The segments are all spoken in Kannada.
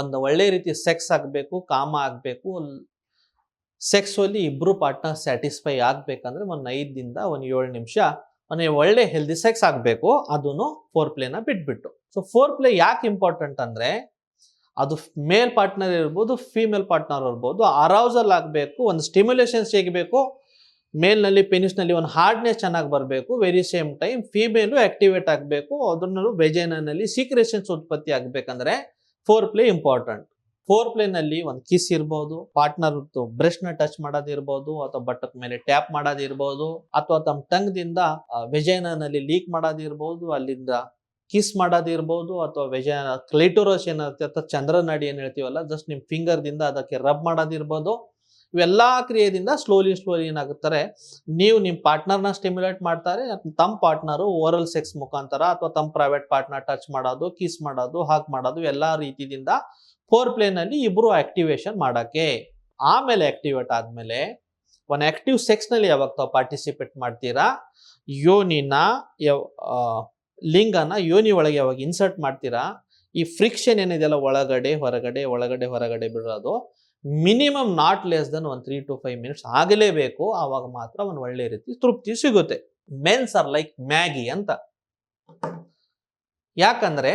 ಒಂದು ಒಳ್ಳೆ ರೀತಿ ಸೆಕ್ಸ್ ಆಗಬೇಕು, ಕಾಮ ಆಗಬೇಕು ಸೆಕ್ಸಲ್ಲಿ ಇಬ್ಬರು ಪಾರ್ಟ್ನರ್ ಸ್ಯಾಟಿಸ್ಫೈ ಆಗಬೇಕಂದ್ರೆ ಒಂದು ಐದರಿಂದ ಒಂದು ಏಳು ನಿಮಿಷ. ಒಂದು ಒಳ್ಳೆ ಹೆಲ್ದಿ ಸೆಕ್ಸ್ ಆಗಬೇಕು ಅದನ್ನು ಫೋರ್ ಪ್ಲೇನ ಬಿಟ್ಬಿಟ್ಟು. ಸೊ ಫೋರ್ ಪ್ಲೇ ಯಾಕೆ ಇಂಪಾರ್ಟೆಂಟ್ ಅಂದರೆ, ಅದು ಮೇಲ್ ಪಾರ್ಟ್ನರ್ ಇರ್ಬೋದು ಫೀಮೇಲ್ ಪಾರ್ಟ್ನರ್ ಇರ್ಬೋದು ಅರೌಸಲ್ ಆಗಬೇಕು, ಒಂದು ಸ್ಟಿಮ್ಯುಲೇಷನ್ಸ್ ಸಿಗಬೇಕು ಮೇಲ್ನಲ್ಲಿ ಪೆನಿಸ್ನಲ್ಲಿ ಒಂದು ಹಾರ್ಡ್ನೆಸ್ ಚೆನ್ನಾಗಿ ಬರಬೇಕು very same time female activate ಆಗಬೇಕು, ಅದರಲ್ಲೂ ವೆಜೈನಲ್ಲಿ ಸೀಕ್ರೇಷನ್ಸ್ ಉತ್ಪತ್ತಿ ಆಗಬೇಕಂದ್ರೆ ಫೋರ್ ಪ್ಲೇ ಇಂಪಾರ್ಟೆಂಟ್ ಫೋರ್ ಪ್ಲೇನಲ್ಲಿ ಒಂದು ಕಿಸ್ ಇರ್ಬೋದು ಪಾರ್ಟ್ನರ್ನ ಟಚ್ ಮಾಡೋದಿರ್ಬೋದು, ಅಥವಾ ಬಟ್ಟದ ಮೇಲೆ ಟ್ಯಾಪ್ ಮಾಡೋದಿರ್ಬೋದು, ಅಥವಾ ತಮ್ಮ ಟಂಗ್ದಿಂದ ವೆಜೈನಲ್ಲಿ ಲೀಕ್ ಮಾಡೋದಿರ್ಬೋದು, ಅಲ್ಲಿಂದ ಕಿಸ್ ಮಾಡೋದಿರ್ಬೋದು, ಅಥವಾ ವೆಜೈನ ಕ್ಲೈಟೋರಸ್ ಏನಿರುತ್ತೆ ಅಥವಾ ಚಂದ್ರನಾಡಿ ಏನು ಹೇಳ್ತೀವಲ್ಲ ಜಸ್ಟ್ ನಿಮ್ಮ ಫಿಂಗರ್ದಿಂದ ಅದಕ್ಕೆ ರಬ್ ಮಾಡೋದಿರ್ಬೋದು. ಇವೆಲ್ಲ ಕ್ರಿಯೆಯಿಂದ ಸ್ಲೋಲಿ ಸ್ಲೋಲಿ ಏನಾಗುತ್ತಾರೆ, ನೀವು ನಿಮ್ಮ ಪಾರ್ಟ್ನರ್ನ ಸ್ಟಿಮ್ಯುಲೇಟ್ ಮಾಡ್ತಾರೆ ತಮ್ಮ ಪಾರ್ಟ್ನರು ಓರಲ್ ಸೆಕ್ಸ್ ಮುಖಾಂತರ ಅಥವಾ ತಮ್ಮ ಪ್ರೈವೇಟ್ ಪಾರ್ಟ್ನರ್ ಟಚ್ ಮಾಡೋದು ಕಿಸ್ ಮಾಡೋದು ಹಾಕ್ ಮಾಡೋದು ಎಲ್ಲ ರೀತಿಯಿಂದ ಫೋರ್ ಪ್ಲೇನಲ್ಲಿ ಇಬ್ಬರು ಆಕ್ಟಿವೇಶನ್ ಮಾಡೋಕ್ಕೆ. ಆಮೇಲೆ ಆಕ್ಟಿವೇಟ್ ಆದ್ಮೇಲೆ, ಒಂದು ಆಕ್ಟಿವ್ ಸೆಕ್ಸ್ನಲ್ಲಿ ಯಾವಾಗ ತಾವು ಪಾರ್ಟಿಸಿಪೇಟ್ ಮಾಡ್ತೀರಾ, ಯೋನಿನ ಲಿಂಗನ ಯೋನಿ ಒಳಗೆ ಯಾವಾಗ ಇನ್ಸರ್ಟ್ ಮಾಡ್ತೀರಾ, ಈ ಫ್ರಿಕ್ಷನ್ ಏನಿದೆಯಲ್ಲ ಒಳಗಡೆ, ಹೊರಗಡೆ ಒಳಗಡೆ, ಹೊರಗಡೆ ಬಿಡೋದು ಮಿನಿಮಮ್ ನಾಟ್ ಲೆಸ್ ದನ್ ಒಂದು ತ್ರೀ ಟು ಫೈವ್ ಮಿನಿಟ್ಸ್ ಆಗಲೇಬೇಕು. ಆವಾಗ ಮಾತ್ರ ಒಂದು ಒಳ್ಳೆ ರೀತಿ ತೃಪ್ತಿ ಸಿಗುತ್ತೆ. ಮೆನ್ಸ್ ಆರ್ ಲೈಕ್ ಮ್ಯಾಗಿ ಅಂತ. ಯಾಕಂದ್ರೆ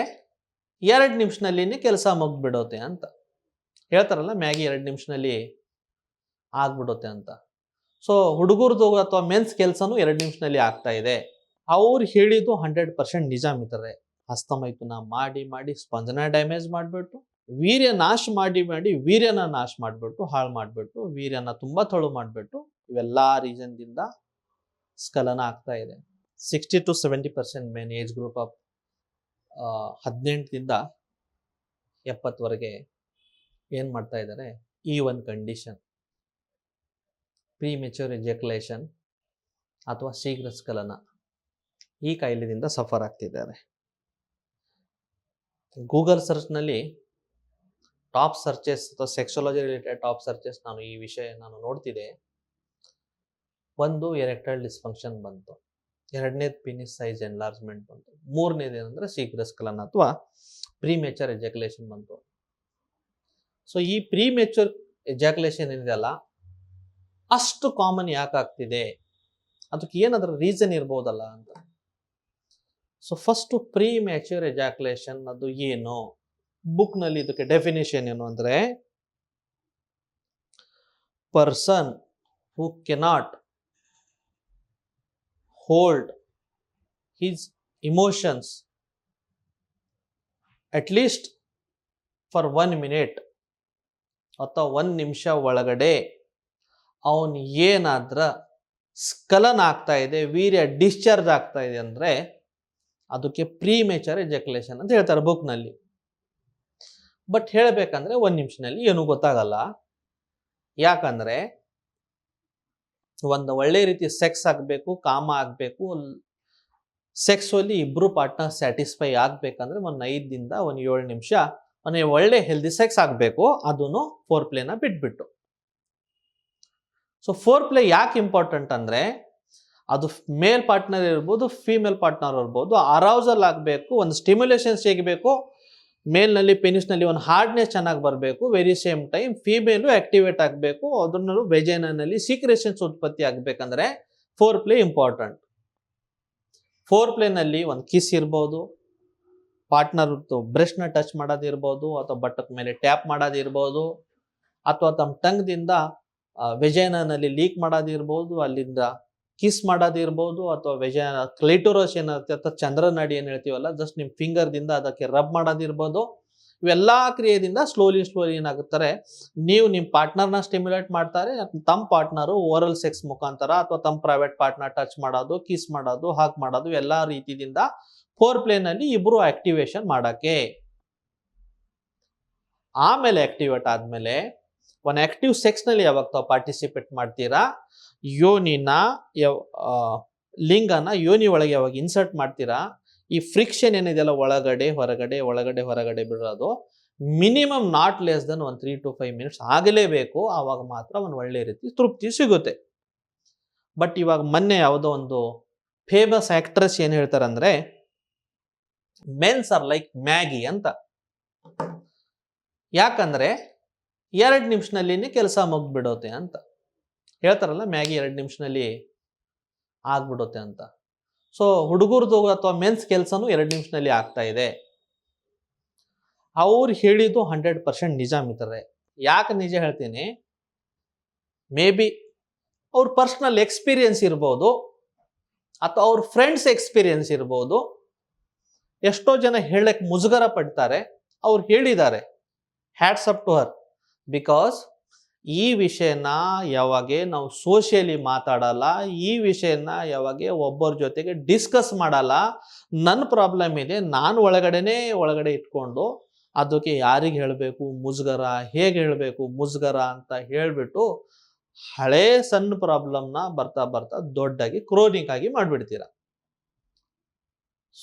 ಎರಡು ನಿಮಿಷನಲ್ಲಿನೇ ಕೆಲಸ ಮುಗ್ದ್ಬಿಡುತ್ತೆ ಅಂತ. ಹೇಳ್ತಾರಲ್ಲ ಮ್ಯಾಗಿ ಎರಡು ನಿಮಿಷನಲ್ಲಿ ಆಗ್ಬಿಡುತ್ತೆ ಅಂತ. ಸೊ ಹುಡುಗರದು ಅಥವಾ ಮೆನ್ಸ್ ಕೆಲಸನೂ ಎರಡು ನಿಮಿಷನಲ್ಲಿ ಆಗ್ತಾ ಇದೆ. ಅವ್ರು ಹೇಳಿದ್ದು ಹಂಡ್ರೆಡ್ ಪರ್ಸೆಂಟ್ ನಿಜ ಮಿತ್ರರೆ. ಹಸ್ತಮೈಥುನ ಮಾಡಿ ಮಾಡಿ ಸ್ಪಂದನ ಡ್ಯಾಮೇಜ್ ಮಾಡಿಬಿಟ್ಟು ವೀರ್ಯ ನಾಶ ಮಾಡಿ ಮಾಡಿ ವೀರ್ಯನ ನಾಶ ಮಾಡಿಬಿಟ್ಟು, ಹಾಳು ಮಾಡಿಬಿಟ್ಟು, ವೀರ್ಯನ ತುಂಬ ತೊಳು ಮಾಡಿಬಿಟ್ಟು ಇವೆಲ್ಲ ರೀಸನ್ದಿಂದ ಸ್ಖಲನ ಆಗ್ತಾ ಇದೆ. Sixty to seventy percent men age group of ಹದಿನೆಂಟರಿಂದ ಎಪ್ಪತ್ತವರೆಗೆ ಏನು ಮಾಡ್ತಾ ಇದ್ದಾರೆ? ಈ ಒಂದು ಕಂಡೀಷನ್ ಪ್ರೀ ಮೆಚೂರ್ ಎಜೆಕ್ಯುಲೇಷನ್ ಅಥವಾ ಶೀಘ್ರ ಸ್ಖಲನ ಈ ಕಾಯಿಲೆಯಿಂದ ಸಫರ್ ಆಗ್ತಿದ್ದಾರೆ. ಗೂಗಲ್ ಸರ್ಚ್ನಲ್ಲಿ ಟಾಪ್ ಸರ್ಚಸ್ ಅಥವಾ ಸೆಕ್ಸಾಲಜಿ ರಿಲೇಟೆಡ್ ಟಾಪ್ ಸರ್ಚಸ್ ನಾನು ಈ ವಿಷಯ ನಾನು ನೋಡ್ತಿದ್ದೆ. ಒಂದು ಎರೆಕ್ಟೈಲ್ ಡಿಸ್ಫಂಕ್ಷನ್ ಬಂತು. ಎರಡನೇದು ಪಿನಿಸ್ ಸೈಜ್ ಎನ್ಲಾರ್ಜ್ಮೆಂಟ್ ಬಂತು. ಮೂರನೇದು ಏನಂದ್ರೆ ಶೀಘ್ರ ಅಥವಾ ಪ್ರೀ ಮೆಚರ್ ಎಜಾಕ್ಯುಲೇಷನ್ ಬಂತು. ಸೊ ಈ ಪ್ರೀ ಮೆಚೂರ್ ಎಜಾಕ್ಯುಲೇಷನ್ ಏನಿದೆಯಲ್ಲ ಅಷ್ಟು ಕಾಮನ್ ಯಾಕೆ ಆಗ್ತಿದೆ? ಅದಕ್ಕೆ ಏನಾದ್ರೂ ರೀಸನ್ ಇರ್ಬೋದಲ್ಲ ಅಂತ. So first premature ejaculation ಅದು ಏನು? Book ನಲ್ಲಿ ಇದಕ್ಕೆ ಡೆಫಿನೇಷನ್ ಏನು ಅಂದ್ರೆ person who cannot hold his emotions at least for one minute ಅಥವಾ ಒಂದು ನಿಮಿಷ ಒಳಗಡೆ, ಅವನು ಏನಾದ್ರ ಸ್ಕಲನ್ ಆಗ್ತಾ ಇದೆ, ವೀರ್ಯ ಡಿಸ್ಚಾರ್ಜ್ ಆಗ್ತಾ ಇದೆ ಅಂದ್ರೆ, ಅದಕ್ಕೆ ಪ್ರೀ ಮೇಚರ್ ಎಜಾಕ್ಯುಲೇಷನ್ ಅಂತ ಹೇಳ್ತಾರೆ ಬುಕ್ನಲ್ಲಿ ಬಟ್ ಹೇಳಬೇಕಂದ್ರೆ ಒಂದು ನಿಮಿಷದಲ್ಲಿ ಏನೂ ಗೊತ್ತಾಗಲ್ಲ. ಯಾಕಂದ್ರೆ ಒಂದು ಒಳ್ಳೆ ರೀತಿ ಸೆಕ್ಸ್ ಆಗಬೇಕು, ಕಾಮ ಆಗಬೇಕು ಸೆಕ್ಸಲ್ಲಿ ಇಬ್ರು ಪಾರ್ಟ್ನರ್ ಸ್ಯಾಟಿಸ್ಫೈ ಆಗ್ಬೇಕಂದ್ರೆ ಒಂದು ಐದರಿಂದ ಒಂದು ಏಳು ನಿಮಿಷ, ಒಂದು ಒಳ್ಳೆ ಹೆಲ್ದಿ ಸೆಕ್ಸ್ ಆಗಬೇಕು ಅದನ್ನು ಫೋರ್ ಪ್ಲೇನ ಬಿಟ್ಬಿಟ್ಟು. ಸೊ ಫೋರ್ ಪ್ಲೇ ಯಾಕೆ ಇಂಪಾರ್ಟೆಂಟ್ ಅಂದ್ರೆ, ಅದು ಮೇಲ್ ಪಾರ್ಟ್ನರ್ ಇರ್ಬೋದು ಫೀಮೇಲ್ ಪಾರ್ಟ್ನರ್ ಇರ್ಬೋದು ಅರೌಸಲ್ ಆಗಬೇಕು, ಒಂದು ಸ್ಟಿಮ್ಯುಲೇಷನ್ಸ್ ಹೇಗಬೇಕು ಮೇಲ್ನಲ್ಲಿ ಪೆನಿಸ್ನಲ್ಲಿ ಒಂದು ಹಾರ್ಡ್ನೆಸ್ ಚೆನ್ನಾಗಿ ಬರಬೇಕು very same time female activate ಆಗಬೇಕು ಅದನ್ನೂ ವೆಜೈನಲ್ಲಿ ಸೀಕ್ರೆಷನ್ಸ್ ಉತ್ಪತ್ತಿ ಆಗಬೇಕಂದ್ರೆ ಫೋರ್ ಪ್ಲೇ ಇಂಪಾರ್ಟೆಂಟ್ ಫೋರ್ ಪ್ಲೇನಲ್ಲಿ ಒಂದು ಕಿಸ್ ಇರ್ಬೋದು ಪಾರ್ಟ್ನರ್ ಬ್ರೆಸ್ಟ್ನ ಟಚ್ ಮಾಡೋದಿರ್ಬೋದು ಅಥವಾ ಬಟ್ಟದ ಮೇಲೆ ಟ್ಯಾಪ್ ಮಾಡೋದಿರ್ಬೋದು ಅಥವಾ ತಮ್ಮ ಟಂಗ್ದಿಂದ ವೆಜೈನಲ್ಲಿ ಲೀಕ್ ಮಾಡೋದಿರ್ಬೋದು ಅಲ್ಲಿಂದ ಕಿಸ್ ಮಾಡೋದಿರ್ಬೋದು ಅಥವಾ ವೆಜ ಕ್ಲೈಟೋರಸ್ ಏನಿರುತ್ತೆ ಅಥವಾ ಚಂದ್ರನಾಡಿ ಏನು ಹೇಳ್ತೀವಲ್ಲ ಜಸ್ಟ್ ನಿಮ್ಮ ಫಿಂಗರ್ದಿಂದ ಅದಕ್ಕೆ ರಬ್ ಮಾಡೋದಿರ್ಬೋದು ಇವೆಲ್ಲ ಕ್ರಿಯೆಯಿಂದ ಸ್ಲೋಲಿ ಸ್ಲೋಲಿ ಏನಾಗುತ್ತಾರೆ, ನೀವು ನಿಮ್ಮ ಪಾರ್ಟ್ನರ್ನ ಸ್ಟಿಮ್ಯುಲೇಟ್ ಮಾಡ್ತಾರೆ ತಮ್ಮ ಪಾರ್ಟ್ನರು ಓರಲ್ ಸೆಕ್ಸ್ ಮುಖಾಂತರ ಅಥವಾ ತಮ್ಮ ಪ್ರೈವೇಟ್ ಪಾರ್ಟ್ನರ್ ಟಚ್ ಮಾಡೋದು ಕಿಸ್ ಮಾಡೋದು ಹಾಕ್ ಮಾಡೋದು, ಎಲ್ಲ ರೀತಿಯಿಂದ ಫೋರ್ ಪ್ಲೇನಲ್ಲಿ ಇಬ್ಬರು ಆಕ್ಟಿವೇಶನ್ ಮಾಡೋಕ್ಕೆ. ಆಮೇಲೆ ಆಕ್ಟಿವೇಟ್ ಆದ್ಮೇಲೆ ಒಂದು ಆಕ್ಟಿವ್ ಸೆಕ್ಸ್ನಲ್ಲಿ ಯಾವಾಗ ತಾವು ಪಾರ್ಟಿಸಿಪೇಟ್ ಮಾಡ್ತೀರಾ? ಯೋನಿನ ಲಿಂಗನ ಯೋನಿ ಒಳಗೆ ಯಾವಾಗ ಇನ್ಸರ್ಟ್ ಮಾಡ್ತೀರಾ? ಈ ಫ್ರಿಕ್ಷನ್ ಏನಿದೆಯಲ್ಲ, ಒಳಗಡೆ, ಹೊರಗಡೆ ಒಳಗಡೆ, ಹೊರಗಡೆ ಬಿಡೋದು ಮಿನಿಮಮ್ ನಾಟ್ ಲೆಸ್ ದನ್ ಒಂದು ತ್ರೀ ಟು ಫೈವ್ ಮಿನಿಟ್ಸ್ ಆಗಲೇಬೇಕು. ಆವಾಗ ಮಾತ್ರ ಒಂದು ಒಳ್ಳೆ ರೀತಿ ತೃಪ್ತಿ ಸಿಗುತ್ತೆ. ಬಟ್ ಇವಾಗ ಮೊನ್ನೆ ಯಾವುದೋ ಒಂದು ಫೇಮಸ್ ಆಕ್ಟ್ರೆಸ್ ಏನು ಹೇಳ್ತಾರಂದ್ರೆ ಮೆನ್ಸ್ ಆರ್ ಲೈಕ್ ಮ್ಯಾಗಿ ಅಂತ. ಯಾಕಂದ್ರೆ ಎರಡು ನಿಮಿಷದಲ್ಲಿ ಕೆಲಸ ಮುಗ್ಬಿಡೋತೆ ಅಂತ. ಹೇಳ್ತಾರಲ್ಲ, ಮ್ಯಾಗಿ ಎರಡು ನಿಮಿಷದಲ್ಲಿ ಆಗ್ಬಿಡುತ್ತೆ ಅಂತ. ಸೊ ಹುಡುಗರದು ಅಥವಾ ಮೆನ್ಸ್ ಕೆಲಸನೂ ಎರಡು ನಿಮಿಷದಲ್ಲಿ ಆಗ್ತಾ ಇದೆ. ಅವ್ರು ಹೇಳಿದ್ದು ಹಂಡ್ರೆಡ್ ಪರ್ಸೆಂಟ್ ನಿಜ ಮಿತ್ರರೆ. ಯಾಕೆ ನಿಜ ಹೇಳ್ತೀನಿ? ಮೇ ಬಿ ಅವ್ರ ಪರ್ಸ್ನಲ್ ಎಕ್ಸ್ಪೀರಿಯನ್ಸ್ ಇರ್ಬೋದು, ಅಥವಾ ಅವ್ರ ಫ್ರೆಂಡ್ಸ್ ಎಕ್ಸ್ಪೀರಿಯನ್ಸ್ ಇರ್ಬೋದು. ಎಷ್ಟೋ ಜನ ಹೇಳಕ್ಕೆ ಮುಜುಗರ ಪಡ್ತಾರೆ, ಅವ್ರು ಹೇಳಿದ್ದಾರೆ. Hats up to her because ಈ ವಿಷಯನ ಯಾವಾಗೆ ನಾವು ಸೋಷಿಯಲಿ ಮಾತಾಡಲ್ಲ, ಈ ವಿಷಯನ ಯಾವಾಗೆ ಒಬ್ಬರ ಜೊತೆಗೆ ಡಿಸ್ಕಸ್ ಮಾಡಲ್ಲ. ನನ್ನ ಪ್ರಾಬ್ಲಮ್ ಇದೆ, ನಾನು ಒಳಗಡೆನೇ ಒಳಗಡೆ ಇಟ್ಕೊಂಡು ಅದಕ್ಕೆ ಯಾರಿಗೆ ಹೇಳಬೇಕು? ಮುಜುಗರ ಹೇಗೆ ಹೇಳಬೇಕು? ಮುಜುಗರ ಅಂತ ಹೇಳಿಬಿಟ್ಟು ಹಳೇ ಸಣ್ಣ ಪ್ರಾಬ್ಲಮ್ನ ಬರ್ತಾ ಬರ್ತಾ ದೊಡ್ಡಾಗಿ ಕ್ರೋನಿಕ್ ಆಗಿ ಮಾಡಿಬಿಡ್ತೀರ.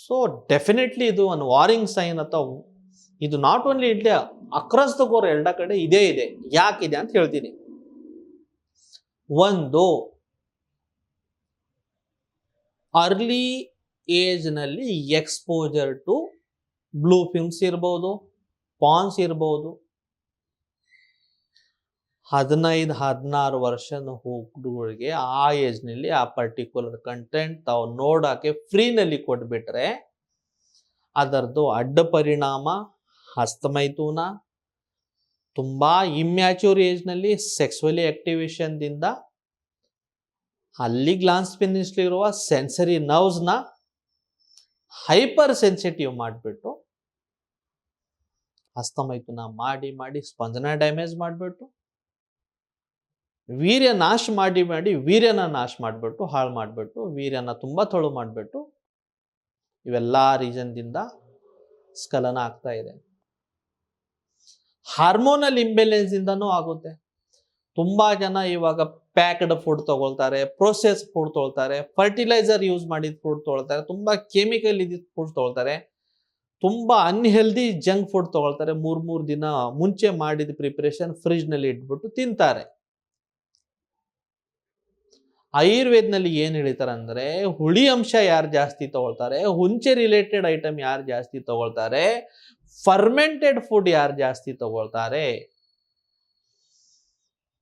ಸೊ ಡೆಫಿನೆಟ್ಲಿ ಇದು ಒಂದು ವಾರಿಂಗ್ ಸೈನ್ ಅಥವಾ ಇದು not only India across the core ಎಲ್ಲ ಕಡೆ ಇದೇ ಇದೆ. ಯಾಕಿದೆ ಅಂತ ಹೇಳ್ತೀನಿ. ಒಂದು ಅರ್ಲಿ ಏಜ್ನಲ್ಲಿ ಎಕ್ಸ್ಪೋಜರ್ ಟು ಬ್ಲೂ ಫಿಲ್ಮ್ಸ್ ಇರ್ಬೋದು ಪಾನ್ಸ್ ಇರ್ಬೋದು. ಹದಿನೈದು, ಹದಿನಾರು ವರ್ಷದ ಹುಡುಗರಿಗೆ ಆ ಏಜ್ನಲ್ಲಿ ಆ ಪರ್ಟಿಕ್ಯುಲರ್ ಕಂಟೆಂಟ್ ತಾವು ನೋಡೋಕ್ಕೆ ಫ್ರೀನಲ್ಲಿ ಕೊಟ್ಬಿಟ್ರೆ ಅದರದ್ದು ಅಡ್ಡ ಪರಿಣಾಮ ಹಸ್ತಮೈಥುನ ತುಂಬ ಇಮ್ಯಾಚೂರ್ ಏಜ್ನಲ್ಲಿ ಸೆಕ್ಸುವಲಿ ಆಕ್ಟಿವೇಶನ್ದಿಂದ ಅಲ್ಲಿ ಗ್ಲಾನ್ಸ್ ಪಿನ್ನಿಸ್ಲಿರುವ ಸೆನ್ಸರಿ ನರ್ವ್ಸ್ನ ಹೈಪರ್ ಸೆನ್ಸಿಟಿವ್ ಮಾಡಿಬಿಟ್ಟು ಹಸ್ತಮೈಥುನ ಮಾಡಿ ಮಾಡಿ ಸ್ಪಂದನ ಡ್ಯಾಮೇಜ್ ಮಾಡಿಬಿಟ್ಟು ವೀರ್ಯ ನಾಶ ಮಾಡಿ ಮಾಡಿ ವೀರ್ಯನ ನಾಶ ಮಾಡಿಬಿಟ್ಟು ಹಾಳು ಮಾಡಿಬಿಟ್ಟು ವೀರ್ಯನ ತುಂಬ ತೊಳು ಮಾಡಿಬಿಟ್ಟು ಇವೆಲ್ಲ ರೀಸನ್ದಿಂದ ಸ್ಖಲನ ಆಗ್ತಾ ಇದೆ. ಹಾರ್ಮೋನಲ್ ಇಂಬ್ಯಾಲೆನ್ಸ್ ಇಂದನೂ ಆಗುತ್ತೆ. ತುಂಬಾ ಜನ ಇವಾಗ ಪ್ಯಾಕ್ಡ್ ಫುಡ್ ತಗೊಳ್ತಾರೆ ಪ್ರೊಸೆಸ್ ಫುಡ್ ತೊಗೊಳ್ತಾರೆ ಫರ್ಟಿಲೈಸರ್ ಯೂಸ್ ಮಾಡಿದ ಫುಡ್ ತೊಗೊಳ್ತಾರೆ, ತುಂಬಾ ಕೆಮಿಕಲ್ ಇದ್ದಿದ್ದ ಫುಡ್ ತೊಗೊಳ್ತಾರೆ. ತುಂಬಾ ಅನ್ಹೆಲ್ದಿ ಜಂಕ್ ಫುಡ್ ತೊಗೊಳ್ತಾರೆ. ಮೂರ್ ಮೂರ್ ದಿನ ಮುಂಚೆ ಮಾಡಿದ ಪ್ರಿಪರೇಷನ್ ಫ್ರಿಜ್ನಲ್ಲಿ ಇಟ್ಬಿಟ್ಟು ತಿಂತಾರೆ. ಆಯುರ್ವೇದ್ನಲ್ಲಿ ಏನ್ ಹೇಳ್ತಾರೆ ಅಂದ್ರೆ, ಹುಳಿ ಅಂಶ ಯಾರು ಜಾಸ್ತಿ ತಗೊಳ್ತಾರೆ, ಹುಂಚೆ ರಿಲೇಟೆಡ್ ಐಟಮ್ ಯಾರು ಜಾಸ್ತಿ ತಗೊಳ್ತಾರೆ ಫರ್ಮೆಂಟೆಡ್ ಫುಡ್ ಯಾರು ಜಾಸ್ತಿ ತಗೊಳ್ತಾರೆ?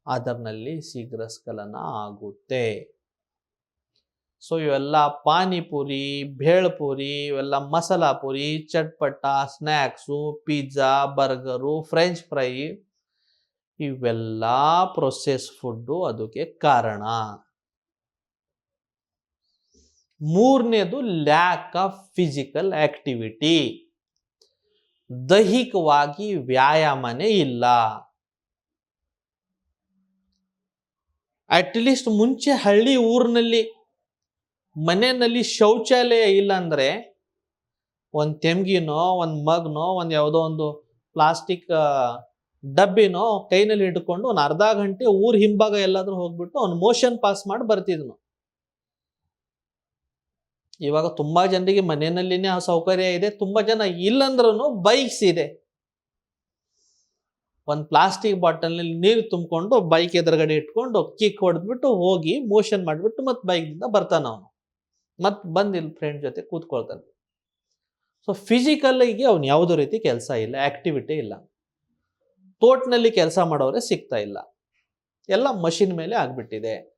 ಅದರಲ್ಲಿ ಶೀಘ್ರ ಆಗುತ್ತೆ. ಸೊ ಇವೆಲ್ಲ ಪಾನಿಪುರಿ, ಭೇಳ್ಪುರಿ, ಇವೆಲ್ಲ masala puri, ಚಟ್ಪಟ, snacks, pizza, burger, French fry ಇವೆಲ್ಲ ಪ್ರೊಸೆಸ್ ಫುಡ್ಡು ಅದಕ್ಕೆ ಕಾರಣ. ಮೂರನೇದು ಲ್ಯಾಕ್ ಆಫ್ ಫಿಸಿಕಲ್ ಆಕ್ಟಿವಿಟಿ ದೈಹಿಕವಾಗಿ ವ್ಯಾಯಾಮನೇ ಇಲ್ಲ. ಅಟ್ಲೀಸ್ಟ್ ಮುಂಚೆ ಹಳ್ಳಿ ಊರಿನಲ್ಲಿ, ಮನೆಯಲ್ಲಿ ಶೌಚಾಲಯ ಇಲ್ಲ ಅಂದ್ರೆ, ಒಂದು ತೆಮ್ಗಿನೋ ಒಂದು ಮಗ್ನೋ, ಒಂದು ಯಾವುದೋ ಒಂದು ಪ್ಲಾಸ್ಟಿಕ್ ಡಬ್ಬಿನೋ ಕೈನಲ್ಲಿ ಹಿಡ್ಕೊಂಡು ಒಂದು ಅರ್ಧ ಗಂಟೆ ಊರ್ ಹಿಂಭಾಗ ಎಲ್ಲಾದ್ರೂ ಹೋಗ್ಬಿಟ್ಟು ಅವ್ನು ಮೋಷನ್ ಪಾಸ್ ಮಾಡಿ ಬರ್ತಿದ್ನು. ಇವಾಗ ತುಂಬ ಜನರಿಗೆ ಮನೆಯಲ್ಲಿನೇ ಆ ಸೌಕರ್ಯ ಇದೆ. ತುಂಬ ಜನ ಇಲ್ಲಂದ್ರೂ ಬೈಕ್ಸ್ ಇದೆ. ಒಂದು ಪ್ಲಾಸ್ಟಿಕ್ ಬಾಟಲ್ನಲ್ಲಿ ನೀರು ತುಂಬಿಕೊಂಡು ಬೈಕ್ ಎದುರುಗಡೆ ಇಟ್ಕೊಂಡು ಕಿಕ್ ಹೊಡೆದ್ಬಿಟ್ಟು ಹೋಗಿ ಮೋಷನ್ ಮಾಡಿಬಿಟ್ಟು ಮತ್ತೆ ಬೈಕ್ದಿಂದ ಬರ್ತಾನೆ ಅವನು. ಮತ್ತೆ ಇಲ್ಲಿ ಫ್ರೆಂಡ್ ಜೊತೆ ಕೂತ್ಕೊಳ್ತಾನೆ. ಸೊ ಫಿಸಿಕಲ್ಲಿಗೆ ಅವ್ನು ಯಾವುದೋ ರೀತಿ ಕೆಲಸ ಇಲ್ಲ ಆಕ್ಟಿವಿಟಿ ಇಲ್ಲ. ತೋಟ್ನಲ್ಲಿ ಕೆಲಸ ಮಾಡೋರೆ ಸಿಗ್ತಾ ಇಲ್ಲ. ಎಲ್ಲ ಮಷಿನ್ ಮೇಲೆ ಆಗ್ಬಿಟ್ಟಿದೆ.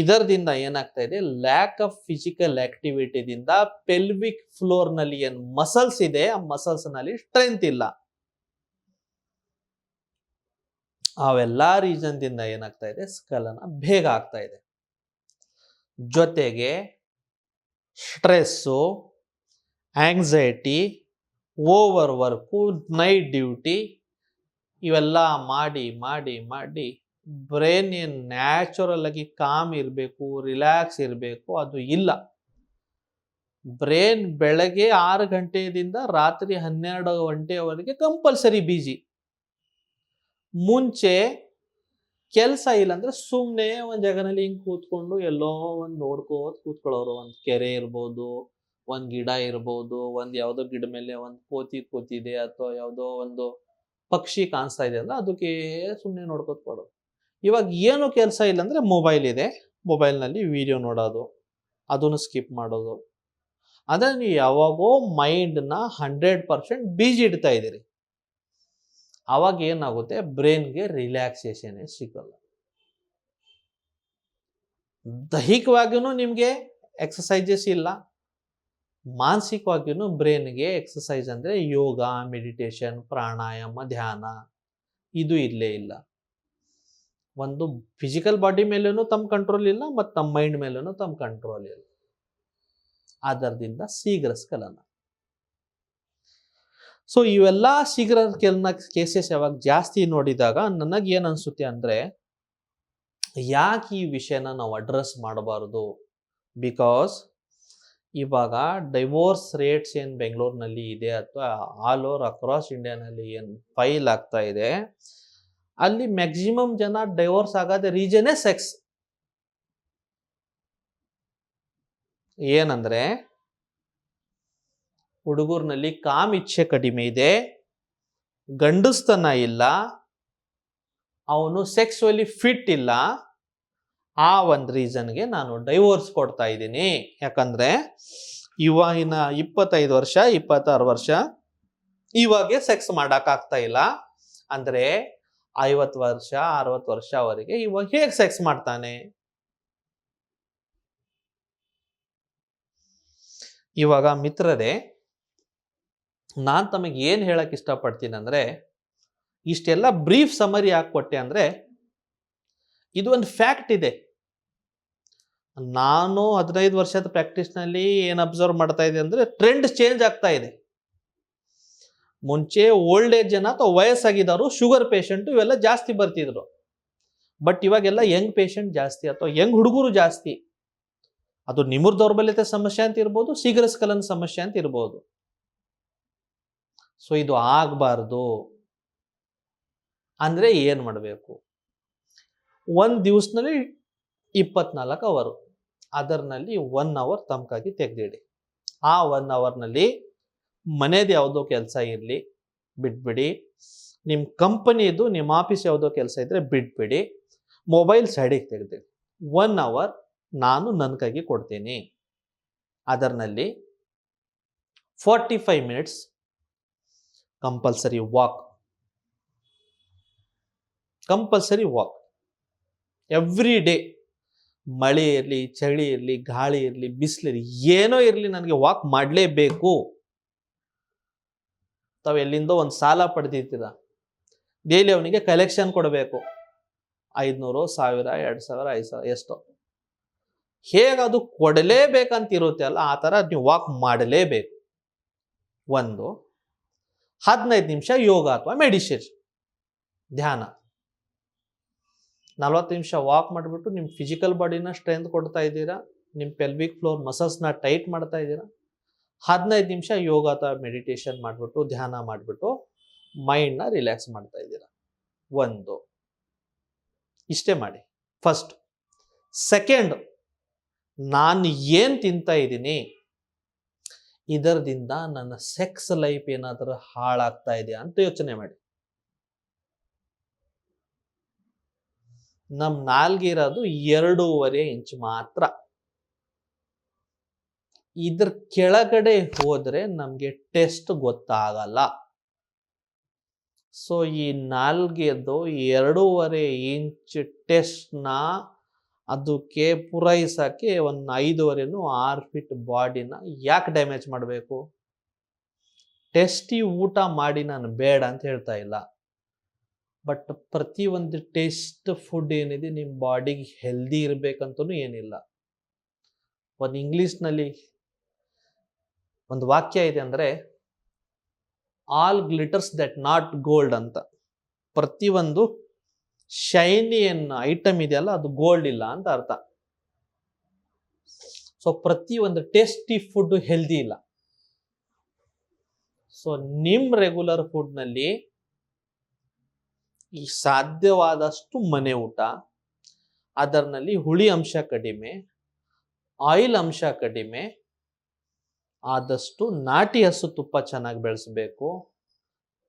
ಇದರದಿಂದ ಏನಾಗ್ತಾ ಇದೆ? ಲ್ಯಾಕ್ ಆಫ್ ಫಿಸಿಕಲ್ ಆಕ್ಟಿವಿಟಿದಿಂದ ಪೆಲ್ವಿಕ್ ಫ್ಲೋರ್ ಏನು ಮಸಲ್ಸ್ ಇದೆ, ಆ ಮಸಲ್ಸ್ನಲ್ಲಿ ಸ್ಟ್ರೆಂತ್ ಇಲ್ಲ. ಅವೆಲ್ಲ ರೀಸನ್ ದಿಂದ ಏನಾಗ್ತಾ ಇದೆ? ಸ್ಕಲನ ಬೇಗ ಆಗ್ತಾ ಇದೆ. ಜೊತೆಗೆ stress anxiety over work night duty ಇವೆಲ್ಲ ಮಾಡಿ ಮಾಡಿ ಮಾಡಿ ಬ್ರೈನ್ ಏನು ನ್ಯಾಚುರಲ್ ಆಗಿ ಕಾಮ್ ಇರಬೇಕು ರಿಲ್ಯಾಕ್ಸ್ ಇರಬೇಕು, ಅದು ಇಲ್ಲ. ಬ್ರೈನ್ ಬೆಳಗ್ಗೆ ಆರು ಗಂಟೆಯಿಂದ ರಾತ್ರಿ ಹನ್ನೆರಡು ಗಂಟೆಯವರೆಗೆ ಕಂಪಲ್ಸರಿ ಬಿಜಿ ಮುಂಚೆ ಕೆಲಸ ಇಲ್ಲ ಅಂದ್ರೆ ಸುಮ್ಮನೆ ಒಂದು ಜಾಗನಲ್ಲಿ ಹಿಂಗೆ ಕೂತ್ಕೊಂಡು ಎಲ್ಲೋ ಒಂದು ನೋಡ್ಕೋತ ಕೂತ್ಕೊಳ್ಳೋರು. ಒಂದು ಕೆರೆ ಇರ್ಬೋದು, ಒಂದು ಗಿಡ ಇರ್ಬೋದು, ಒಂದು ಯಾವುದೋ ಗಿಡ ಮೇಲೆ ಒಂದು ಕೋತಿ ಕೂತಿದೆ ಅಥವಾ ಯಾವುದೋ ಒಂದು ಪಕ್ಷಿ ಕಾಣಿಸ್ತಾ ಇದೆ ಅಂದ್ರೆ ಅದಕ್ಕೆ ಸುಮ್ಮನೆ ನೋಡ್ಕೋತ ಕೊಡೋದು ಇವಾಗ ಏನು ಕೆಲಸ ಇಲ್ಲ ಅಂದರೆ ಮೊಬೈಲ್ ಇದೆ ಮೊಬೈಲ್ನಲ್ಲಿ ವಿಡಿಯೋ ನೋಡೋದು, ಅದನ್ನು ಸ್ಕಿಪ್ ಮಾಡೋದು. ಅಂದರೆ ನೀವು ಯಾವಾಗೋ ಮೈಂಡ್ನ ಹಂಡ್ರೆಡ್ ಪರ್ಸೆಂಟ್ ಬೀಜಿ ಇಡ್ತಾ ಇದ್ದೀರಿ. ಅವಾಗ ಏನಾಗುತ್ತೆ? ಬ್ರೈನ್ಗೆ ರಿಲ್ಯಾಕ್ಸೇಷನ್ ಸಿಗಲ್ಲ. ದೈಹಿಕವಾಗಿಯೂ ನಿಮಗೆ ಎಕ್ಸಸೈಜಸ್ ಇಲ್ಲ. ಮಾನಸಿಕವಾಗಿಯೂ ಬ್ರೈನ್ಗೆ ಎಕ್ಸಸೈಸ್ ಅಂದರೆ ಯೋಗ ಮೆಡಿಟೇಷನ್ ಪ್ರಾಣಾಯಾಮ, ಧ್ಯಾನ. ಇದು ಇಲ್ಲೇ ಇಲ್ಲ. ಒಂದು ಫಿಸಿಕಲ್ ಬಾಡಿ ಮೇಲೂ ತಮ್ಮ ಕಂಟ್ರೋಲ್ ಇಲ್ಲ, ಮತ್ತು ತಮ್ಮ ಮೈಂಡ್ ಮೇಲೂ ತಮ್ಮ ಕಂಟ್ರೋಲ್ ಇಲ್ಲ. ಅದರದಿಂದ ಶೀಘ್ರಸ್ಖಲನ ಸೊ ಇವೆಲ್ಲ ಶೀಘ್ರ ಕೆಲನ ಕೇಸಸ್ ಯಾವಾಗ ಜಾಸ್ತಿ ನೋಡಿದಾಗ ನನಗೆ ಏನು ಅನಿಸುತ್ತೆ ಅಂದರೆ, ಯಾಕೆ ಈ ವಿಷಯನ ನಾವು ಅಡ್ರೆಸ್ ಮಾಡಬಾರ್ದು? ಬಿಕಾಸ್ ಇವಾಗ ಡೈವೋರ್ಸ್ ರೇಟ್ಸ್ ಏನು ಬೆಂಗಳೂರಿನಲ್ಲಿ ಇದೆ ಅಥವಾ ಆಲ್ ಓವರ್ ಅಕ್ರಾಸ್ ಇಂಡಿಯಾನಲ್ಲಿ ಏನು ಫೈಲ್ ಆಗ್ತಾ ಇದೆ ಅಲ್ಲಿ ಮ್ಯಾಕ್ಸಿಮಮ್ ಜನ ಡೈವೋರ್ಸ್ ರೀಸನ್ ರೀಸನೇ ಸೆಕ್ಸ್ ಏನಂದ್ರೆ, ಹುಡುಗರ್ನಲ್ಲಿ ಕಾಮ್ ಇಚ್ಛೆ ಕಡಿಮೆ ಇದೆ, ಗಂಡಸ್ತನ ಇಲ್ಲ, ಅವನು ಸೆಕ್ಸುವಲಿ ಫಿಟ್ ಇಲ್ಲ, ಆ ಒಂದು ರೀಸನ್ಗೆ ನಾನು ಡೈವೋರ್ಸ್ ಕೊಡ್ತಾ ಇದ್ದೀನಿ. ಯಾಕಂದ್ರೆ, ಇವಾಗಿನ ಇಪ್ಪತ್ತೈದು ವರ್ಷ, ಇಪ್ಪತ್ತಾರು ವರ್ಷ ಇವಾಗೆ ಸೆಕ್ಸ್ ಮಾಡೋಕ್ಕಾಗ್ತಾ ಇಲ್ಲ. ಅಂದ್ರೆ ಐವತ್ತು ವರ್ಷ, ಅರವತ್ತು ವರ್ಷ ಅವರಿಗೆ ಇವಾಗ ಹೇಗೆ ಸೆಕ್ಸ್ ಮಾಡ್ತಾನೆ? ಇವಾಗ ಮಿತ್ರರೇ, ನಾನು ತಮಗೆ ಏನು ಹೇಳಕ್ ಇಷ್ಟಪಡ್ತೀನಿ ಅಂದ್ರೆ, ಇಷ್ಟೆಲ್ಲ ಬ್ರೀಫ್ ಸಮರಿ ಹಾಕ್ಕೊಟ್ಟೆ ಅಂದ್ರೆ, ಇದು ಒಂದು ಫ್ಯಾಕ್ಟ್ ಇದೆ. ನಾನು ಹದಿನೈದು ವರ್ಷದ ಪ್ರಾಕ್ಟೀಸ್ನಲ್ಲಿ ಏನು ಅಬ್ಸರ್ವ್ ಮಾಡ್ತಾ ಇದೆ ಅಂದರೆ ಟ್ರೆಂಡ್ ಚೇಂಜ್ ಆಗ್ತಾ ಇದೆ. ಮುಂಚೆ ಓಲ್ಡ್ ಏಜ್ ಜನ ಅಥವಾ ವಯಸ್ಸಾಗಿದ್ದವರು ಶುಗರ್ ಪೇಷಂಟ್ ಇವೆಲ್ಲ ಜಾಸ್ತಿ ಬರ್ತಿದ್ರು. ಬಟ್ ಇವಾಗೆಲ್ಲ ಯಂಗ್ ಪೇಷಂಟ್ ಜಾಸ್ತಿ ಅಥವಾ ಯಂಗ್ ಹುಡುಗರು ಜಾಸ್ತಿ. ಅದು ನಿಮುರ್ ದೌರ್ಬಲ್ಯತೆ ಸಮಸ್ಯೆ ಅಂತ ಇರ್ಬೋದು ಶೀಘ್ರಸ್ಖಲನ ಸಮಸ್ಯೆ ಅಂತ ಇರ್ಬೋದು. ಸೊ ಇದು ಆಗಬಾರ್ದು. ಅಂದ್ರೆ ಏನು ಮಾಡಬೇಕು? ಒಂದು ದಿವಸನಲ್ಲಿ ಇಪ್ಪತ್ನಾಲ್ಕು ಅವರು ಅದರ್ನಲ್ಲಿ ಒನ್ ಅವರ್ ತಮಕಾಗಿ ತೆಗೆದಿಡಿ. ಆ ಒನ್ ಅವರ್ನಲ್ಲಿ ಮನೇದು ಯಾವುದೋ ಕೆಲಸ ಇರಲಿ, ಬಿಟ್ಬಿಡಿ. ನಿಮ್ಮ ಕಂಪನಿದು ನಿಮ್ಮ ಆಫೀಸ್ ಯಾವುದೋ ಕೆಲಸ ಇದ್ದರೆ ಬಿಟ್ಬಿಡಿ. ಮೊಬೈಲ್ ಸೈಡಿಗೆ ತೆಗೆದಿಡಿ ಒನ್ ಅವರ್ ನಾನು ನನ್ನ ಕೈಗೆ ಕೊಡ್ತೀನಿ. ಅದರ್ನಲ್ಲಿ forty five minutes compulsory walk. Compulsory walk. Every day ಮಳೆ ಇರಲಿ, ಚಳಿ ಇರಲಿ, ಗಾಳಿ ಇರಲಿ ಬಿಸಿಲಿರಲಿ ಏನೋ ಇರಲಿ ನನಗೆ ವಾಕ್ ಮಾಡಲೇಬೇಕು. ತಾವು ಎಲ್ಲಿಂದೋ ಒಂದು ಸಾಲ ಪಡೆದಿರ್ತೀರ ಡೈಲಿ ಅವನಿಗೆ ಕಲೆಕ್ಷನ್ ಕೊಡಬೇಕು. ಐದುನೂರು, ಸಾವಿರ, ಎರಡು ಸಾವಿರ, ಐದು ಸಾವಿರ, ಎಷ್ಟೋ. ಹೇಗೆ ಅದು ಕೊಡಲೇಬೇಕಂತ ಇರುತ್ತೆ ಅಲ್ಲ, ಆ ಥರ ನೀವು ವಾಕ್ ಮಾಡಲೇಬೇಕು. ಒಂದು, ಹದಿನೈದು ನಿಮಿಷ ಯೋಗ ಅಥವಾ ಮೆಡಿಟೇಷನ್ ಧ್ಯಾನ. ನಲ್ವತ್ತು ನಿಮಿಷ ವಾಕ್ ಮಾಡಿಬಿಟ್ಟು ನಿಮ್ಮ ಫಿಸಿಕಲ್ ಬಾಡಿನ ಸ್ಟ್ರೆಂತ್ ಕೊಡ್ತಾ ಇದ್ದೀರಾ? ನಿಮ್ಮ ಪೆಲ್ವಿಕ್ ಫ್ಲೋರ್ ಮಸಲ್ಸ್ನ ಟೈಟ್ ಮಾಡ್ತಾ ಇದ್ದೀರಾ? ಹದಿನೈದು ನಿಮಿಷ ಯೋಗ ಅಥವಾ ಮೆಡಿಟೇಷನ್ ಮಾಡಿಬಿಟ್ಟು, ಧ್ಯಾನ ಮಾಡಿಬಿಟ್ಟು ಮೈಂಡ್ನ ರಿಲ್ಯಾಕ್ಸ್ ಮಾಡ್ತಾ ಇದ್ದೀರ? ಒಂದು. ಇಷ್ಟೇ ಮಾಡಿ. ಫಸ್ಟ್ ಸೆಕೆಂಡ್ ನಾನು ಏನು ತಿಂತಾ ಇದ್ದೀನಿ? ಇದರದಿಂದ ನನ್ನ ಸೆಕ್ಸ್ ಲೈಫ್ ಏನಾದರೂ ಹಾಳಾಗ್ತಾ ಇದೆಯಾ ಅಂತ ಯೋಚನೆ ಮಾಡಿ. ನಮ್ ನಾಲ್ಗಿರೋದು ಎರಡೂವರೆ ಇಂಚ್ ಮಾತ್ರ. ಇದ್ರ ಕೆಳಗಡೆ ಹೋದ್ರೆ ನಮಗೆ ಟೆಸ್ಟ್ ಗೊತ್ತಾಗಲ್ಲ. ಸೊ, ಈ ನಾಲ್ಗೆದು ಎರಡೂವರೆ ಇಂಚ್ ಟೆಸ್ಟ್ನ ಅದಕ್ಕೆ ಪೂರೈಸೋಕ್ಕೆ ಒಂದು ಐದೂವರೆನೂ ಆರು ಫಿಟ್ ಬಾಡಿನ ಯಾಕೆ ಡ್ಯಾಮೇಜ್ ಮಾಡಬೇಕು? ಟೆಸ್ಟಿ ಊಟ ಮಾಡಿ ನಾನು ಬೇಡ ಅಂತ ಹೇಳ್ತಾ ಇಲ್ಲ. ಬಟ್ ಪ್ರತಿ ಒಂದು ಟೇಸ್ಟ್ ಫುಡ್ ಏನಿದೆ ನಿಮ್ಮ ಬಾಡಿಗೆ ಹೆಲ್ದಿ ಇರಬೇಕಂತೂ ಏನಿಲ್ಲ. ಒಂದು ಇಂಗ್ಲೀಷ್ನಲ್ಲಿ ಒಂದು ವಾಕ್ಯ ಇದೆ ಅಂದರೆ, all glitters that not gold ಅಂತ. ಪ್ರತಿಯೊಂದು ಶೈನಿ ಐಟಮ್ ಇದೆಯಲ್ಲ, ಅದು ಗೋಲ್ಡ್ ಇಲ್ಲ ಅಂತ ಅರ್ಥ. ಸೊ ಪ್ರತಿಯೊಂದು ಟೇಸ್ಟಿ ಫುಡ್ ಹೆಲ್ದಿ ಇಲ್ಲ. ಸೊ ನಿಮ್ಮ ರೆಗ್ಯುಲರ್ ಫುಡ್ನಲ್ಲಿ ಈ ಸಾಧ್ಯವಾದಷ್ಟು ಮನೆ ಊಟ ಅದರಲ್ಲಿ ಹುಳಿ ಅಂಶ ಕಡಿಮೆ ಆಯಿಲ್ ಅಂಶ ಕಡಿಮೆ ಆದಷ್ಟು ನಾಟಿ ಹಸು ತುಪ್ಪ ಚೆನ್ನಾಗಿ ಬೆಳೆಸಬೇಕು.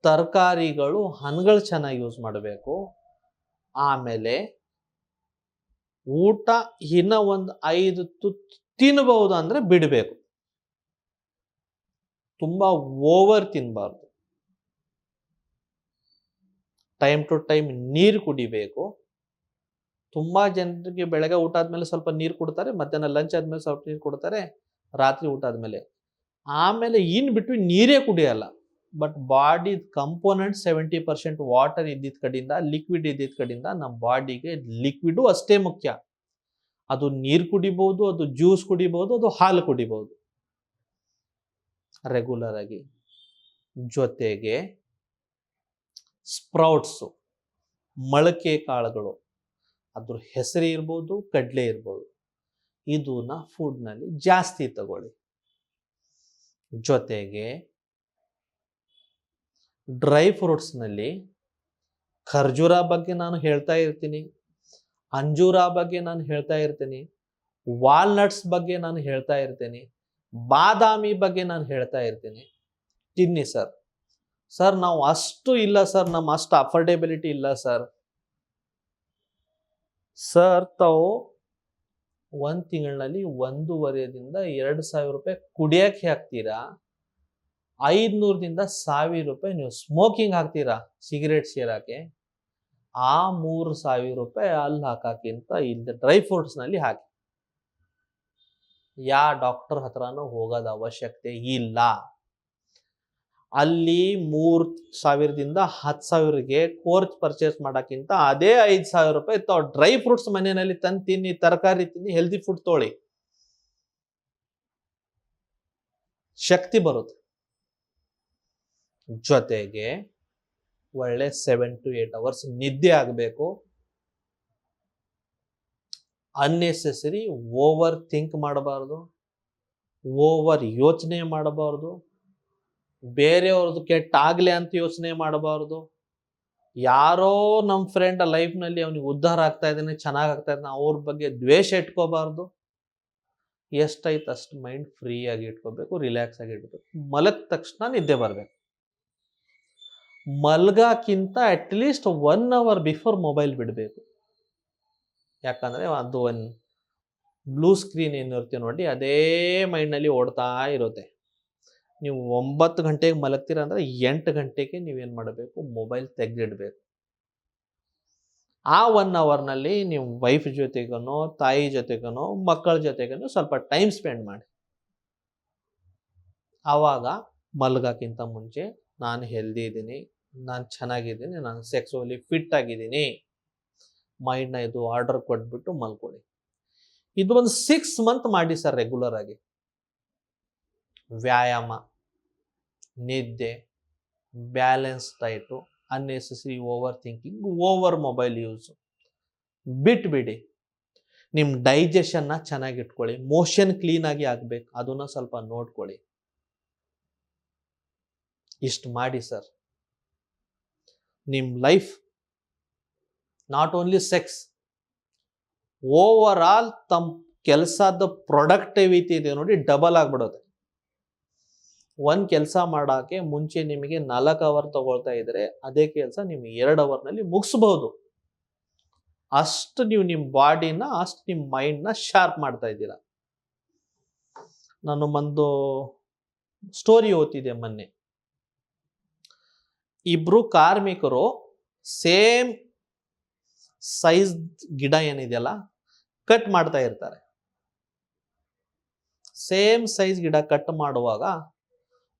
ತರಕಾರಿಗಳು ಹಣ್ಣುಗಳು ಚೆನ್ನಾಗಿ ಯೂಸ್ ಮಾಡಬೇಕು. ಆಮೇಲೆ ಊಟ ಇನ್ನ ಒಂದು ಐದು ತುತ್ತು ತಿನ್ನಬಹುದು ಅಂದ್ರೆ ಬಿಡಬೇಕು. ತುಂಬ ಓವರ್ ತಿನ್ನಬಾರ್ದು ಟೈಮ್ ಟು ಟೈಮ್ ನೀರು ಕುಡಿಬೇಕು. ತುಂಬ ಜನರಿಗೆ ಬೆಳಗ್ಗೆ ಊಟ ಆದಮೇಲೆ ಸ್ವಲ್ಪ ನೀರು ಕೊಡ್ತಾರೆ, ಮಧ್ಯಾಹ್ನ ಲಂಚ್ ಆದಮೇಲೆ ಸ್ವಲ್ಪ ನೀರು ಕೊಡ್ತಾರೆ, ರಾತ್ರಿ ಊಟ ಆದಮೇಲೆ ಆಮೇಲೆ ಇನ್ ಬಿಟ್ಟು ನೀರೇ ಕುಡಿಯಲ್ಲ. But body component seventy percent water ಇದ್ದಿದ್ದ ಕಡೆಯಿಂದ ಲಿಕ್ವಿಡ್ ಇದ್ದಿದ್ದ ಕಡೆಯಿಂದ ನಮ್ಮ ಬಾಡಿಗೆ ಲಿಕ್ವಿಡು ಅಷ್ಟೇ ಮುಖ್ಯ. ಅದು ನೀರು ಕುಡಿಬಹುದು ಅದು ಜ್ಯೂಸ್ ಕುಡಿಬಹುದು ಅದು ಹಾಲು ಕುಡಿಬಹುದು ರೆಗ್ಯುಲರ್ ಆಗಿ ಜೊತೆಗೆ ಸ್ಪ್ರೌಟ್ಸು ಮೊಳಕೆ ಕಾಳುಗಳು, ಅದ್ರ ಹೆಸರು ಇರ್ಬೋದು, ಕಡಲೆ ಇರ್ಬೋದು. ಇದನ್ನ ಫುಡ್ನಲ್ಲಿ ಜಾಸ್ತಿ ತಗೊಳ್ಳಿ. ಜೊತೆಗೆ ಡ್ರೈ ಫ್ರೂಟ್ಸ್ನಲ್ಲಿ ಖರ್ಜೂರ ಬಗ್ಗೆ ನಾನು ಹೇಳ್ತಾ ಇರ್ತೀನಿ, ಅಂಜೂರ ಬಗ್ಗೆ ನಾನು ಹೇಳ್ತಾ ಇರ್ತೀನಿ, ವಾಲ್ನಟ್ಸ್ ಬಗ್ಗೆ ನಾನು ಹೇಳ್ತಾ ಇರ್ತೀನಿ, ಬಾದಾಮಿ ಬಗ್ಗೆ ನಾನು ಹೇಳ್ತಾ ಇರ್ತೀನಿ. ತಿನ್ನಿ ಸರ್. ಸರ್, ನಾವು ಅಷ್ಟು ಇಲ್ಲ ಸರ್ ನಮ್ಮ ಅಷ್ಟು ಅಫರ್ಡೆಬಿಲಿಟಿ ಇಲ್ಲ ಸರ್. ಸರ್, ತಾವು ಒಂದು ತಿಂಗಳಲ್ಲಿ ಒಂದೂವರೆದಿಂದ ಎರಡು ಸಾವಿರ ರೂಪಾಯಿ ಕುಡಿಯಕ್ಕೆ ಹಾಕ್ತೀರಾ? ಐದ್ನೂರದಿಂದ ಸಾವಿರ ರೂಪಾಯಿ ನೀವು ಸ್ಮೋಕಿಂಗ್ ಹಾಕ್ತೀರಾ ಸಿಗರೇಟ್ ಸೇರಕ್ಕೆ ಆ ಮೂರು ಸಾವಿರ ರೂಪಾಯಿ ಅಲ್ಲಿ ಹಾಕಕ್ಕಿಂತ ಇಲ್ಲಿ ಡ್ರೈ ಫ್ರೂಟ್ಸ್ನಲ್ಲಿ ಹಾಕಿ. ಯಾ ಡಾಕ್ಟರ್ ಹತ್ರನೂ ಹೋಗೋದ ಅವಶ್ಯಕತೆ ಇಲ್ಲ. ಅಲ್ಲಿ ಮೂರು ಸಾವಿರದಿಂದ ಹತ್ತು ಸಾವಿರಗೆ ಕೋರ್ಚ್ ಪರ್ಚೇಸ್ ಮಾಡೋಕ್ಕಿಂತ ಅದೇ ಐದು ಸಾವಿರ ರೂಪಾಯಿ ತಾವು ಡ್ರೈ ಫ್ರೂಟ್ಸ್ ಮನೆಯಲ್ಲಿ ತಂದು ತಿನ್ನಿ, ತರಕಾರಿ ತಿನ್ನಿ ಹೆಲ್ದಿ ಫುಡ್ ತೊಳಿ. ಶಕ್ತಿ ಬರುತ್ತೆ. ಜೊತೆಗೆ ಒಳ್ಳೆ ಸೆವೆನ್ ಟು ಏಟ್ ಅವರ್ಸ್ ನಿದ್ದೆ ಆಗಬೇಕು. ಅನ್ನೆಸೆಸರಿ ಓವರ್ ಥಿಂಕ್ ಮಾಡಬಾರ್ದು. ಓವರ್ ಯೋಚನೆ ಮಾಡಬಾರ್ದು. ಬೇರೆಯವ್ರದ್ದು ಕೆಟ್ಟಾಗ್ಲಿ ಅಂತ ಯೋಚನೆ ಮಾಡಬಾರ್ದು. ಯಾರೋ ನಮ್ಮ ಫ್ರೆಂಡ್ ಲೈಫ್ನಲ್ಲಿ ಅವನಿಗೆ ಉದ್ಧಾರ ಆಗ್ತಾ ಇದ್ದಾನೆ, ಚೆನ್ನಾಗಿ ಆಗ್ತಾ ಇದ್ದಾನೆ, ಅವ್ರ ಬಗ್ಗೆ ದ್ವೇಷ ಇಟ್ಕೋಬಾರ್ದು. ಎಷ್ಟಾಯ್ತು ಅಷ್ಟು ಮೈಂಡ್ ಫ್ರೀ ಆಗಿ ಇಟ್ಕೋಬೇಕು ರಿಲ್ಯಾಕ್ಸ್ ಆಗಿ ಇಟ್ಕೋಬೇಕು. ಮಲಗ್ ತಕ್ಷಣ ನಿದ್ದೆ ಬರಬೇಕು. At least one hour before mobile ಬಿಡಬೇಕು. ಯಾಕಂದರೆ ಅದು ಒನ್ ಬ್ಲೂ ಸ್ಕ್ರೀನ್ ಏನಿರುತ್ತೆ ನೋಡಿ ಅದೇ ಮೈಂಡ್ನಲ್ಲಿ ಓಡ್ತಾ ಇರುತ್ತೆ. ನೀವು ಒಂಬತ್ತು ಗಂಟೆಗೆ ಮಲಗ್ತೀರ ಅಂದರೆ ಎಂಟು ಗಂಟೆಗೆ ನೀವೇನು ಮಾಡಬೇಕು? ಮೊಬೈಲ್ ತೆಗೆದಿಡಬೇಕು. ಆ ಒನ್ ಅವರ್ನಲ್ಲಿ ನೀವು ವೈಫ್ ಜೊತೆಗನೋ, ತಾಯಿ ಜೊತೆಗನೋ, ಮಕ್ಕಳ ಜೊತೆಗನೋ ಸ್ವಲ್ಪ ಟೈಮ್ ಸ್ಪೆಂಡ್ ಮಾಡಿ. ಆವಾಗ ಮಲಗಕ್ಕಿಂತ ಮುಂಚೆ ನಾನು ಹೆಲ್ದಿ ಇದ್ದೀನಿ, ನಾನು ಚೆನ್ನಾಗಿದ್ದೀನಿ, ನಾನು ಸೆಕ್ಸುವಲಿ ಫಿಟ್ ಆಗಿದ್ದೀನಿ. ಮೈಂಡ್ನ ಇದು ಆರ್ಡರ್ ಕೊಟ್ಬಿಟ್ಟು ಮಲ್ಕೊಳ್ಳಿ. ಇದು ಒಂದು ಸಿಕ್ಸ್ ಮಂತ್ ಮಾಡಿ ಸರ್ ರೆಗ್ಯುಲರ್ ಆಗಿ. ವ್ಯಾಯಾಮ. ನಿದ್ದೆ balance diet unnecessary over thinking over mobile use ಬಿಟ್ಬಿಡಿ ನಿಮ್ಮ ಡೈಜೆಷನ್ನ ಚೆನ್ನಾಗಿಟ್ಕೊಳ್ಳಿ. ಮೋಷನ್ ಕ್ಲೀನಾಗಿ ಆಗಬೇಕು. ಅದನ್ನ ಸ್ವಲ್ಪ ನೋಡ್ಕೊಳ್ಳಿ. ಇಷ್ಟು ಮಾಡಿ ಸರ್. ನಿಮ್ಮ life not only sex overall ತಮ್ಮ ಕೆಲಸದ ಪ್ರೊಡಕ್ಟಿವಿಟಿ ಇದೆ ನೋಡಿ ಡಬಲ್ ಆಗ್ಬಿಡುತ್ತೆ. ಒಂದು ಕೆಲಸ ಮಾಡೋಕ್ಕೆ ಮುಂಚೆ ನಿಮಗೆ ನಾಲ್ಕು ಅವರ್ ತಗೊಳ್ತಾ ಇದ್ರೆ ಅದೇ ಕೆಲಸ ನಿಮಗೆ ಎರಡು ಅವರ್ನಲ್ಲಿ ಮುಗಿಸ್ಬೋದು. ಅಷ್ಟು ನೀವು ನಿಮ್ಮ ಬಾಡಿನ ಅಷ್ಟು ನಿಮ್ಮ ಮೈಂಡ್ನ ಶಾರ್ಪ್ ಮಾಡ್ತಾ ಇದ್ದೀರಾ. ನಾನು ಒಂದು ಸ್ಟೋರಿ ಓದ್ತಿದ್ದೆ ಮೊನ್ನೆ. ಇಬ್ರು ಕಾರ್ಮಿಕರು ಸೇಮ್ ಸೈಜ್ ಗಿಡ ಏನಿದೆಯಲ್ಲ ಕಟ್ ಮಾಡ್ತಾ ಇರ್ತಾರೆ. ಸೇಮ್ ಸೈಜ್ ಗಿಡ ಕಟ್ ಮಾಡುವಾಗ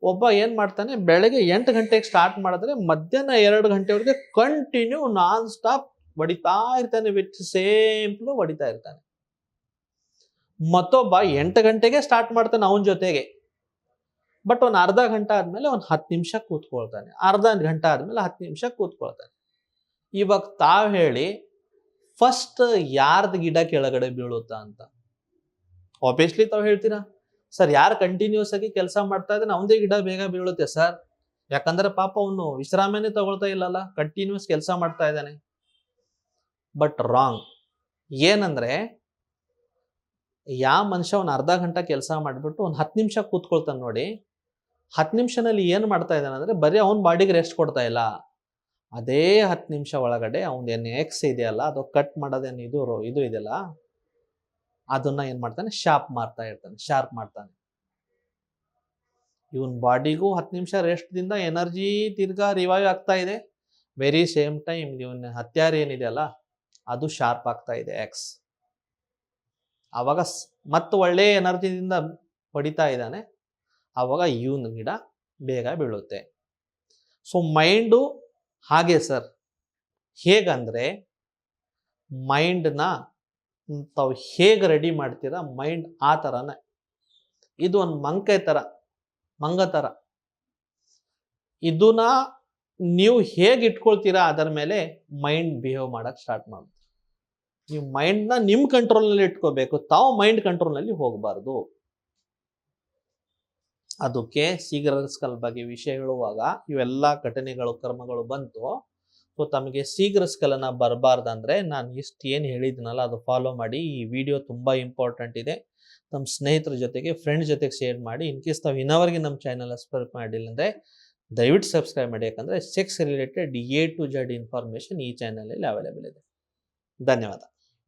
ಒಬ್ಬ ಏನು ಮಾಡ್ತಾನೆ, ಬೆಳಗ್ಗೆ ಎಂಟು ಗಂಟೆಗೆ ಸ್ಟಾರ್ಟ್ ಮಾಡಿದ್ರೆ ಮಧ್ಯಾಹ್ನ ಎರಡು ಗಂಟೆವರೆಗೆ ಕಂಟಿನ್ಯೂ ನಾನ್ ಸ್ಟಾಪ್ ಹೊಡಿತಾ ಇರ್ತಾನೆ ವಿತ್ ಸೇಮ್ ಫ್ಲೋ ಹೊಡಿತಾ ಇರ್ತಾನೆ. ಮತ್ತೊಬ್ಬ ಎಂಟು ಗಂಟೆಗೆ ಸ್ಟಾರ್ಟ್ ಮಾಡ್ತಾನೆ ಅವನ ಜೊತೆಗೆ. ಬಟ್ ಒಂದು ಅರ್ಧ ಗಂಟೆ ಆದ್ಮೇಲೆ ಒಂದು ಹತ್ತು ನಿಮಿಷ ಕೂತ್ಕೊಳ್ತಾನೆ. ಅರ್ಧ ಗಂಟೆ ಆದ್ಮೇಲೆ ಹತ್ತು ನಿಮಿಷ ಕೂತ್ಕೊಳ್ತಾನೆ. ಇವಾಗ ತಾವು ಹೇಳಿ ಫಸ್ಟ್ ಯಾರ್ದು ಗಿಡ ಕೆಳಗಡೆ ಬೀಳುತ್ತಾ ಅಂತ. ಆಬ್ವಿಯಸ್ಲಿ ತಾವು ಹೇಳ್ತೀರಾ? ಸರ್, ಯಾರು ಕಂಟಿನ್ಯೂಸ್ ಆಗಿ ಕೆಲಸ ಮಾಡ್ತಾ ಇದ್ದಾನೆ ಅವನದೇ ಗಿಡ ಬೇಗ ಬೀಳುತ್ತೆ ಸರ್. ಯಾಕಂದ್ರೆ ಪಾಪ ಅವನು ವಿಶ್ರಾಮನೇ ತಗೊಳ್ತಾ ಇಲ್ಲಲ್ಲ ಕಂಟಿನ್ಯೂಸ್ ಕೆಲಸ ಮಾಡ್ತಾ ಇದ್ದಾನೆ. ಬಟ್ ರಾಂಗ್ ಏನಂದ್ರೆ ಯಾವ ಮನುಷ್ಯ ಅವ್ನು ಅರ್ಧ ಗಂಟೆ ಕೆಲಸ ಮಾಡಿಬಿಟ್ಟು ಒಂದು ಹತ್ತು ನಿಮಿಷ ಕೂತ್ಕೊಳ್ತಾನೆ ನೋಡಿ, ಹತ್ತು ನಿಮಿಷನಲ್ಲಿ ಏನು ಮಾಡ್ತಾ ಇದ್ದಾನೆ ಅಂದ್ರೆ ಬರೀ ಅವ್ನ ಬಾಡಿಗೆ ರೆಸ್ಟ್ ಕೊಡ್ತಾ ಇಲ್ಲ. ಅದೇ ಹತ್ತು ನಿಮಿಷ ಒಳಗಡೆ ಅವನದೇನು ಎಕ್ಸ್ ಇದೆಯಲ್ಲ, ಅದು ಕಟ್ ಮಾಡೋದೇನು ಇದು ಇದು ಇದೆಯಲ್ಲ ಅದನ್ನ ಏನ್ ಮಾಡ್ತಾನೆ? ಶಾರ್ಪ್ ಮಾಡ್ತಾ ಇರ್ತಾನೆ ಶಾರ್ಪ್ ಮಾಡ್ತಾನೆ. ಇವನ್ ಬಾಡಿಗೂ ಹತ್ತು ನಿಮಿಷ ರೆಸ್ಟ್ದಿಂದ ಎನರ್ಜಿ ತಿರ್ಗಾ ರಿವೈವ್ ಆಗ್ತಾ ಇದೆ. ವೆರಿ ಸೇಮ್ ಟೈಮ್ ಇವನ್ ಹತ್ಯಾರ ಏನಿದೆಯಲ್ಲ ಅದು ಶಾರ್ಪ್ ಆಗ್ತಾ ಇದೆ ಎಕ್ಸ್ ಆವಾಗ ಮತ್ತೆ ಒಳ್ಳೆ ಎನರ್ಜಿಯಿಂದ ಹೊಡಿತಾ ಇದ್ದಾನೆ. ಆವಾಗ ಇವನ್ ಗಿಡ ಬೇಗ ಬೀಳುತ್ತೆ. ಸೊ ಮೈಂಡು ಹಾಗೆ ಸರ್ ಹೇಗಂದ್ರೆ ಮೈಂಡ್ನ ತಾವು ಹೇಗೆ ರೆಡಿ ಮಾಡ್ತೀರಾ ಮೈಂಡ್ ಆ ಥರನೇ ಇದು ಒಂದು ಮಂಕೈ ಥರ ಮಂಗ ಥರ ಇದನ್ನ ನೀವು ಹೇಗೆ ಇಟ್ಕೊಳ್ತೀರಾ ಅದರ ಮೇಲೆ ಮೈಂಡ್ ಬಿಹೇವ್ ಮಾಡೋಕ್ಕೆ ಸ್ಟಾರ್ಟ್ ಮಾಡುತ್ತೆ ನೀವು ಮೈಂಡ್ನ ನಿಮ್ಮ ಕಂಟ್ರೋಲ್ನಲ್ಲಿ ಇಟ್ಕೋಬೇಕು, ತಾವು ಮೈಂಡ್ ಕಂಟ್ರೋಲ್ನಲ್ಲಿ ಹೋಗಬಾರ್ದು. ಅದಕ್ಕೆ ಸೀಗ್ರಸ್ಕಲ್ ಬಗ್ಗೆ ವಿಷಯ ಹೇಳುವಾಗ ಇವೆಲ್ಲ ಘಟನೆಗಳು, ಕರ್ಮಗಳು ಬಂತು. ಸೊ ತಮಗೆ ಸೀಗ್ರಸ್ಕಲನ ಬರಬಾರ್ದಂದ್ರೆ ನಾನು ಇಷ್ಟು ಏನು ಹೇಳಿದ್ನಲ್ಲ, ಅದು ಫಾಲೋ ಮಾಡಿ. ಈ ವಿಡಿಯೋ ತುಂಬ ಇಂಪಾರ್ಟೆಂಟ್ ಇದೆ. ನಮ್ಮ ಸ್ನೇಹಿತರ ಜೊತೆಗೆ ಫ್ರೆಂಡ್ ಜೊತೆಗೆ ಶೇರ್ ಮಾಡಿ. ಇನ್ ಕೇಸ್ ತಾವು ಇನ್ನವರೆಗೆ ನಮ್ಮ ಚಾನಲ್ ಸಬ್ಸ್ಕ್ರೈಬ್ ಮಾಡಿಲ್ಲ ಅಂದರೆ, ದಯವಿಟ್ಟು ಸಬ್ಸ್ಕ್ರೈಬ್ ಮಾಡಿ. ಯಾಕಂದರೆ sex related A to Z information ಈ ಚಾನಲಲ್ಲಿ ಅವೈಲೇಬಲ್ ಇದೆ. ಧನ್ಯವಾದ.